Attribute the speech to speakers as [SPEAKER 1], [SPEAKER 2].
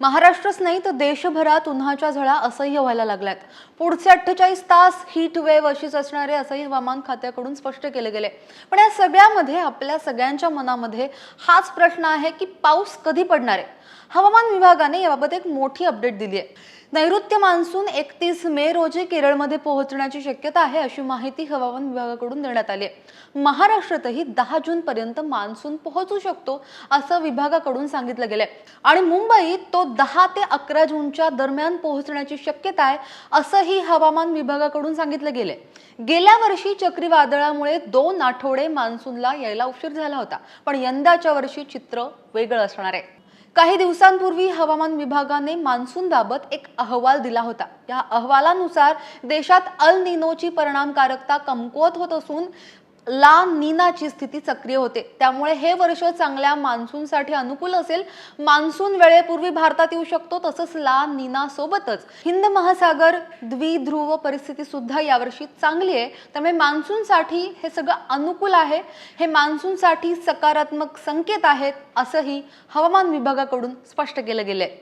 [SPEAKER 1] महाराष्ट्रच नाही तर देशभरात उन्हाच्या झळा असह्य व्हायला लागल्यात. पुढचे अठ्ठेचाळीस तास हीट वेव्ह अशीच असणारे असंही हवामान खात्याकडून स्पष्ट केले गेले. पण या सगळ्यामध्ये आपल्या सगळ्यांच्या मनामध्ये हाच प्रश्न आहे की पाऊस कधी पडणार आहे? हवामान विभागाने याबाबत एक मोठी अपडेट दिली आहे. नैऋत्य मान्सून एकतीस मे रोजी केरळमध्ये पोहोचण्याची शक्यता आहे अशी माहिती हवामान विभागाकडून देण्यात आली आहे. महाराष्ट्रातही दहा जून पर्यंत मान्सून पोहोचू शकतो असं विभागाकडून सांगितलं गेलंय. आणि मुंबईत तो दहा ते अकरा जूनच्या दरम्यान पोहोचण्याची शक्यता आहे असंही हवामान विभागाकडून सांगितलं गेलंय. गेल्या वर्षी चक्रीवादळामुळे दोन आठवडे मान्सूनला यायला उशीर झाला होता पण यंदाच्या वर्षी चित्र वेगळं असणार आहे. काही दिवसांपूर्वी हवामान विभागाने मान्सूनबाबत एक अहवाल दिला होता. या अहवालानुसार देशात अल निनोची परिणामकारकता कमकुवत होत असून ला नीनाची स्थिती सक्रिय होते. त्यामुळे हे वर्ष चांगल्या मान्सूनसाठी अनुकूल असेल. मान्सून वेळेपूर्वी भारतात येऊ शकतो तसंच ला नीना सोबतच हिंद महासागर द्विध्रुव परिस्थिती सुद्धा यावर्षी चांगली आहे. त्यामुळे मान्सूनसाठी हे सगळं अनुकूल आहे. हे मान्सूनसाठी सकारात्मक संकेत आहेत असंही हवामान विभागाकडून स्पष्ट केलं गेलंय.